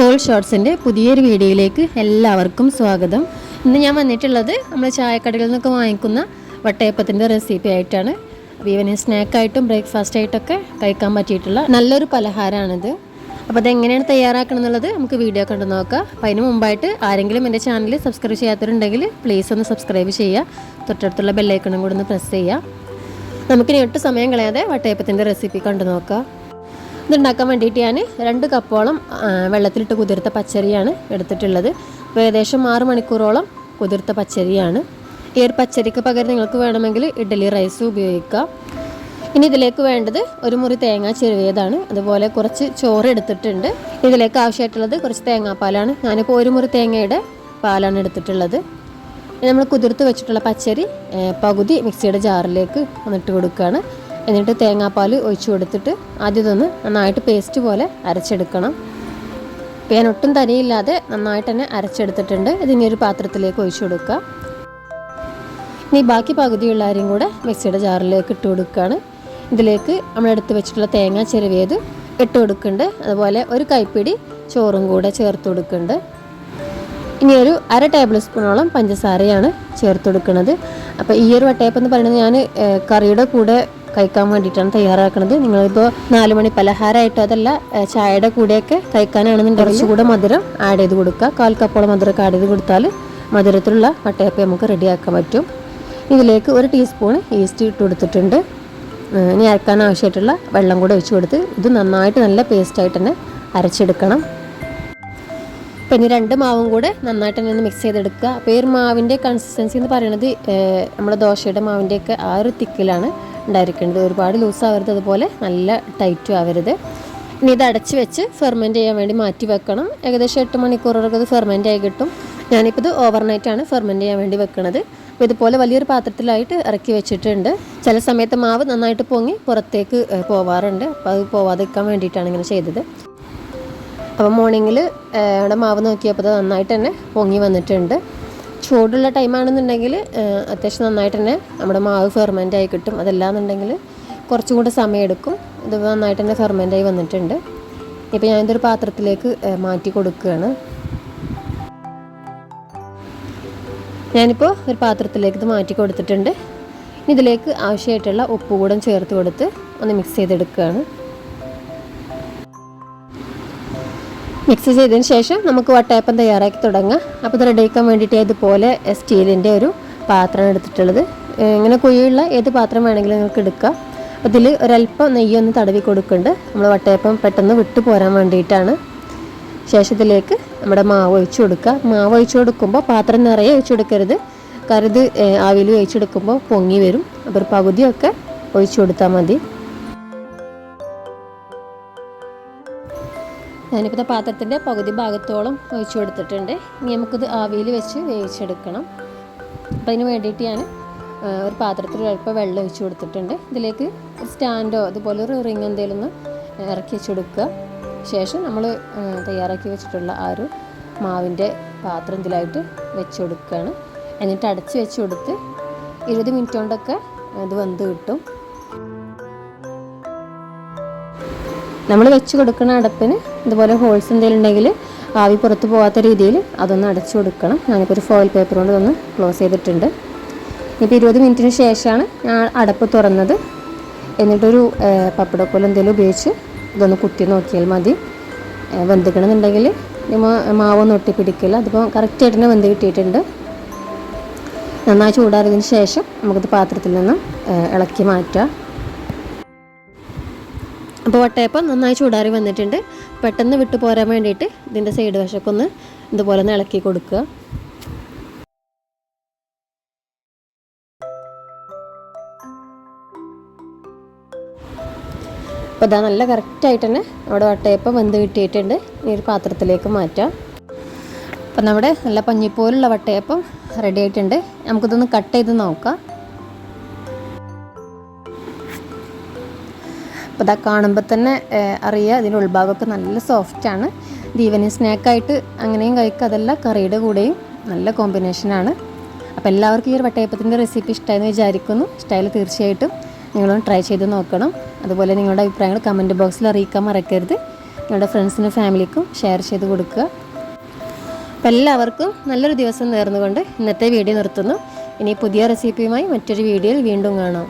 School ഷോർട്സിന്റെ പുതിയൊരു വീഡിയോയിലേക്ക് എല്ലാവർക്കും സ്വാഗതം. ഇന്ന് ഞാൻ വന്നിട്ടുള്ളത് നമ്മൾ ചായക്കടകളിൽ നിന്നൊക്കെ വാങ്ങിക്കുന്ന വട്ടയപ്പത്തിന്റെ റെസിപ്പി ആയിട്ടാണ്. ഈവനിങ് സ്നാക്കായിട്ടും ബ്രേക്ക്ഫാസ്റ്റ് ആയിട്ടൊക്കെ കഴിക്കാൻ പറ്റിയിട്ടുള്ള നല്ലൊരു പലഹാരമാണിത് അപ്പോൾ അതെങ്ങനെയാണ് തയ്യാറാക്കണം എന്നുള്ളത് നമുക്ക് വീഡിയോ കണ്ടു നോക്കാം. അപ്പോൾ അതിന് മുമ്പായിട്ട് ആരെങ്കിലും എന്റെ ചാനൽ സബ്സ്ക്രൈബ് ചെയ്യാത്തവരുണ്ടെങ്കിൽ പ്ലീസ് ഒന്ന് സബ്സ്ക്രൈബ് ചെയ്യുക. തൊട്ടടുത്തുള്ള ബെല്ലൈക്കണും കൂടെ ഒന്ന് പ്രസ് ചെയ്യുക. നമുക്കിനി ഒട്ടും സമയം കളയാതെ വട്ടയപ്പത്തിന്റെ റെസിപ്പി കണ്ടു നോക്കാം. ഇതുണ്ടാക്കാൻ വേണ്ടിയിട്ട് ഞാൻ രണ്ട് കപ്പോളം വെള്ളത്തിലിട്ട് കുതിർത്ത പച്ചരിയാണ് എടുത്തിട്ടുള്ളത്. അപ്പോൾ ഏകദേശം ആറ് മണിക്കൂറോളം കുതിർത്ത പച്ചരിയാണ്. ഈ ഒരു പച്ചരിക്ക് പകരം നിങ്ങൾക്ക് വേണമെങ്കിൽ ഇഡ്ഡലി റൈസ് ഉപയോഗിക്കാം. ഇനി ഇതിലേക്ക് വേണ്ടത് ഒരു മുറി തേങ്ങ ചെരുവിയതാണ്. അതുപോലെ കുറച്ച് ചോറ് എടുത്തിട്ടുണ്ട്. ഇതിലേക്ക് ആവശ്യമായിട്ടുള്ളത് കുറച്ച് തേങ്ങാപ്പാലാണ്. ഞാനിപ്പോൾ ഒരു മുറി തേങ്ങയുടെ പാലാണ് എടുത്തിട്ടുള്ളത്. നമ്മൾ കുതിർത്ത് വെച്ചിട്ടുള്ള പച്ചരി പകുതി മിക്സിയുടെ ജാറിലേക്ക് ഒന്നിട്ട് കൊടുക്കുകയാണ്. എന്നിട്ട് തേങ്ങാപ്പാൽ ഒഴിച്ചു കൊടുത്തിട്ട് ആദ്യം നന്നായിട്ട് പേസ്റ്റ് പോലെ അരച്ചെടുക്കണം. പേൻ ഒട്ടും തരിയില്ലാതെ നന്നായിട്ട് തന്നെ അരച്ചെടുത്തിട്ടുണ്ട്. ഇതിനി ഒരു പാത്രത്തിലേക്ക് ഒഴിച്ചു കൊടുക്കുക. ഇനി ബാക്കി പകുതിയുള്ള അരിയും കൂടെ മിക്സിയുടെ ജാറിലേക്ക് ഇട്ട് കൊടുക്കുകയാണ്. ഇതിലേക്ക് നമ്മൾ എടുത്ത് വെച്ചിട്ടുള്ള തേങ്ങ ചെരുവിയത് ഇട്ട് കൊടുക്കുന്നുണ്ട്. അതുപോലെ ഒരു കൈപ്പിടി ചോറും കൂടെ ചേർത്ത് കൊടുക്കുന്നുണ്ട്. ഇനി ഒരു അര ടേബിൾ സ്പൂണോളം പഞ്ചസാരയാണ് ചേർത്ത് കൊടുക്കുന്നത്. അപ്പോൾ ഈ ഒരു വട്ടയപ്പം എന്ന് പറയുന്നത് ഞാൻ കറിയുടെ കൂടെ കഴിക്കാൻ വേണ്ടിയിട്ടാണ് തയ്യാറാക്കുന്നത് നിങ്ങളിപ്പോൾ നാല് മണി പലഹാരമായിട്ടോ അതല്ല ചായയുടെ കൂടെയൊക്കെ കഴിക്കാനാണെന്നുണ്ടെങ്കിൽ കുറച്ചുകൂടെ മധുരം ആഡ് ചെയ്ത് കൊടുക്കുക. കാൽ കപ്പോളം മധുരം ആഡ് ചെയ്ത് കൊടുത്താൽ മധുരത്തിലുള്ള വട്ടയപ്പം നമുക്ക് റെഡിയാക്കാൻ പറ്റും. ഇതിലേക്ക് ഒരു ടീസ്പൂൺ ഈസ്റ്റ് ഇട്ട് കൊടുത്തിട്ടുണ്ട്. ഇനി അരക്കാൻ ആവശ്യമായിട്ടുള്ള വെള്ളം കൂടെ ഒഴിച്ച് കൊടുത്ത് ഇത് നന്നായിട്ട് നല്ല പേസ്റ്റായിട്ട് തന്നെ അരച്ചെടുക്കണം. പിന്നെ ഇനി രണ്ട് മാവും കൂടെ നന്നായിട്ട് തന്നെ ഒന്ന് മിക്സ് ചെയ്തെടുക്കുക. അപ്പോൾ ഈ ഒരു മാവിന്റെ കൺസിസ്റ്റൻസി എന്ന് പറയുന്നത് നമ്മുടെ ദോശയുടെ മാവിന്റെയൊക്കെ ആ ഒരു തിക്കിലാണ്. ഉണ്ടായിരിക്കേണ്ടത് ഒരുപാട് ലൂസാവരുത് അതുപോലെ നല്ല ടൈറ്റും ആവരുത്. ഇനി ഇത് അടച്ച് വെച്ച് ഫെർമെന്റ് ചെയ്യാൻ വേണ്ടി മാറ്റി വെക്കണം. ഏകദേശം എട്ട് മണിക്കൂറൊക്കെ ഇത് ഫെർമെന്റ് ആയി കിട്ടും. ഞാനിപ്പോൾ ഇത് ഓവർനൈറ്റാണ് ഫെർമെന്റ് ചെയ്യാൻ വേണ്ടി വെക്കുന്നത് അപ്പോൾ ഇതുപോലെ വലിയൊരു പാത്രത്തിലായിട്ട് ഇറക്കി വെച്ചിട്ടുണ്ട്. ചില സമയത്ത് മാവ് നന്നായിട്ട് പൊങ്ങി പുറത്തേക്ക് പോവാറുണ്ട്. അപ്പോൾ അത് പോവാതെ നിൽക്കാൻ വേണ്ടിയിട്ടാണ് ഇങ്ങനെ ചെയ്തത്. അപ്പോൾ മോർണിംഗിൽ ഇവിടെ മാവ് നോക്കിയപ്പോൾ അത് നന്നായിട്ട് തന്നെ പൊങ്ങി വന്നിട്ടുണ്ട്. ചൂടുള്ള ടൈമാണെന്നുണ്ടെങ്കിൽ അത്യാവശ്യം നന്നായിട്ട് തന്നെ നമ്മുടെ മാവ് ഫെർമെന്റ് ആയി കിട്ടും. അതല്ലാന്നുണ്ടെങ്കിൽ കുറച്ചും കൂടെ സമയം എടുക്കും. ഇത് നന്നായിട്ട് തന്നെ ഫെർമെന്റ് ആയി വന്നിട്ടുണ്ട്. ഇപ്പോൾ ഞാനിതൊരു പാത്രത്തിലേക്ക് മാറ്റി കൊടുക്കുകയാണ്. ഞാനിപ്പോൾ ഒരു പാത്രത്തിലേക്ക് ഇത് മാറ്റി കൊടുത്തിട്ടുണ്ട്. ഇതിലേക്ക് ആവശ്യമായിട്ടുള്ള ഉപ്പ് കൂടെ ചേർത്ത് കൊടുത്ത് ഒന്ന് മിക്സ് ചെയ്തെടുക്കുകയാണ്. മിക്സ് ചെയ്തതിന് ശേഷം നമുക്ക് വട്ടയപ്പം തയ്യാറാക്കി തുടങ്ങാം. അപ്പോൾ ഇത് റെഡിയാക്കാൻ വേണ്ടിയിട്ട് ഇതുപോലെ സ്റ്റീലിന്റെ ഒരു പാത്രം എടുത്തിട്ടുള്ളത്. ഇങ്ങനെ കുഴിയുള്ള ഏത് പാത്രം വേണമെങ്കിലും നിങ്ങൾക്ക് എടുക്കാം. അപ്പോൾ ഇതിൽ ഒരല്പം നെയ്യൊന്ന് തടവി കൊടുക്കുന്നുണ്ട്. നമ്മൾ വട്ടയപ്പം പെട്ടെന്ന് വിട്ടു പോരാൻ വേണ്ടിയിട്ടാണ്. ശേഷത്തിലേക്ക് നമ്മുടെ മാവ് ഒഴിച്ചു കൊടുക്കുക. മാവ് ഒഴിച്ചു കൊടുക്കുമ്പോൾ പാത്രം നിറയെ ഒഴിച്ചു കൊടുക്കരുത്. കരുത് ആവിയിൽ ഒഴിച്ചെടുക്കുമ്പോൾ പൊങ്ങി വരും. അപ്പോൾ ഒരു പകുതിയൊക്കെ ഒഴിച്ചു കൊടുത്താൽ മതി. ഞാനിപ്പോൾ പാത്രത്തിന്റെ പകുതി ഭാഗത്തോളം ഒഴിച്ചു കൊടുത്തിട്ടുണ്ട്. ഇനി നമുക്കിത് ആവിയിൽ വെച്ച് വേവിച്ചെടുക്കണം. അപ്പോൾ അതിന് വേണ്ടിയിട്ട് ഞാൻ ഒരു പാത്രത്തിൽ അല്പം വെള്ളം ഒഴിച്ചു കൊടുത്തിട്ടുണ്ട്. ഇതിലേക്ക് ഒരു സ്റ്റാൻഡോ അതുപോലെ ഒരു റിങ് എന്തെങ്കിലും ഒന്ന് ഇറക്കി വെച്ച് കൊടുക്കുക. ശേഷം നമ്മൾ തയ്യാറാക്കി വെച്ചിട്ടുള്ള ആ ഒരു മാവിന്റെ പാത്രം ഇതിലായിട്ട് വെച്ച് കൊടുക്കുകയാണ്. എന്നിട്ട് അടച്ച് വെച്ച് കൊടുത്ത് ഇരുപത് മിനിറ്റ് കൊണ്ടൊക്കെ അത് വെന്ത് കിട്ടും. നമ്മൾ വെച്ച് കൊടുക്കുന്ന അടപ്പിന് ഇതുപോലെ ഹോൾസ് എന്തെങ്കിലും ഉണ്ടെങ്കിൽ ആവി പുറത്ത് പോകാത്ത രീതിയിൽ അതൊന്ന് അടച്ചു കൊടുക്കണം. ഞാനിപ്പോൾ ഒരു ഫോയിൽ പേപ്പർ കൊണ്ട് ഒന്ന് ക്ലോസ് ചെയ്തിട്ടുണ്ട്. ഇപ്പോൾ ഇരുപത് മിനിറ്റിന് ശേഷമാണ് ഞാൻ അടപ്പ് തുറന്നത്. എന്നിട്ടൊരു പപ്പട പപ്പടക്കോൽ എന്തെങ്കിലും ഉപയോഗിച്ച് ഇതൊന്ന് കുത്തി നോക്കിയാൽ മതി. വെന്തിക്കണമെന്നുണ്ടെങ്കിൽ മാവൊന്നും ഒട്ടിപ്പിടിക്കില്ല അതിപ്പോൾ കറക്റ്റായിട്ട് തന്നെ വെന്ത് കിട്ടിയിട്ടുണ്ട്. നന്നായി ചൂടാറിയതിന് ശേഷം നമുക്കിത് പാത്രത്തിൽ നിന്ന് ഇളക്കി മാറ്റാം അപ്പോൾ വട്ടയപ്പം നന്നായി ചൂടാറി വന്നിട്ടുണ്ട്. പെട്ടെന്ന് വിട്ടു പോരാൻ വേണ്ടിയിട്ട് ഇതിന്റെ സൈഡ് വശക്കൊന്ന് ഇതുപോലെ ഒന്ന് ഇളക്കി കൊടുക്കുക. അപ്പോൾ ഇതാ നല്ല കറക്റ്റായിട്ട് തന്നെ നമ്മുടെ വട്ടയപ്പം വെന്ത് കിട്ടിയിട്ടുണ്ട്. ഈ ഒരു പാത്രത്തിലേക്ക് മാറ്റാം. അപ്പം നമ്മുടെ നല്ല പഞ്ഞിപ്പോലുള്ള വട്ടയപ്പം റെഡി ആയിട്ടുണ്ട്. നമുക്കിതൊന്ന് കട്ട് ചെയ്ത് നോക്കാം. അപ്പോൾ ഇതാ കാണുമ്പോൾ തന്നെ അറിയുക അതിന്റെ ഉൾഭാഗമൊക്കെ നല്ല സോഫ്റ്റാണ് ഈവനിങ് സ്നാക്കായിട്ട് അങ്ങനെയും കഴിക്കുക. അതല്ല കറിയുടെ കൂടെയും നല്ല കോമ്പിനേഷനാണ് അപ്പോൾ എല്ലാവർക്കും ഈ ഒരു വട്ടയപ്പത്തിന്റെ റെസിപ്പി ഇഷ്ടമായെന്ന് വിചാരിക്കുന്നു. ഇഷ്ടമായാലും തീർച്ചയായിട്ടും നിങ്ങളൊന്ന് ട്രൈ ചെയ്ത് നോക്കണം. അതുപോലെ നിങ്ങളുടെ അഭിപ്രായങ്ങൾ കമന്റ് ബോക്സിൽ അറിയിക്കാൻ മറക്കരുത്. നിങ്ങളുടെ ഫ്രണ്ട്സിനും ഫാമിലിക്കും ഷെയർ ചെയ്ത് കൊടുക്കുക. അപ്പോൾ എല്ലാവർക്കും നല്ലൊരു ദിവസം നേർന്നുകൊണ്ട് ഇന്നത്തെ വീഡിയോ നിർത്തുന്നു. ഇനി പുതിയ റെസിപ്പിയുമായി മറ്റൊരു വീഡിയോയിൽ വീണ്ടും കാണാം.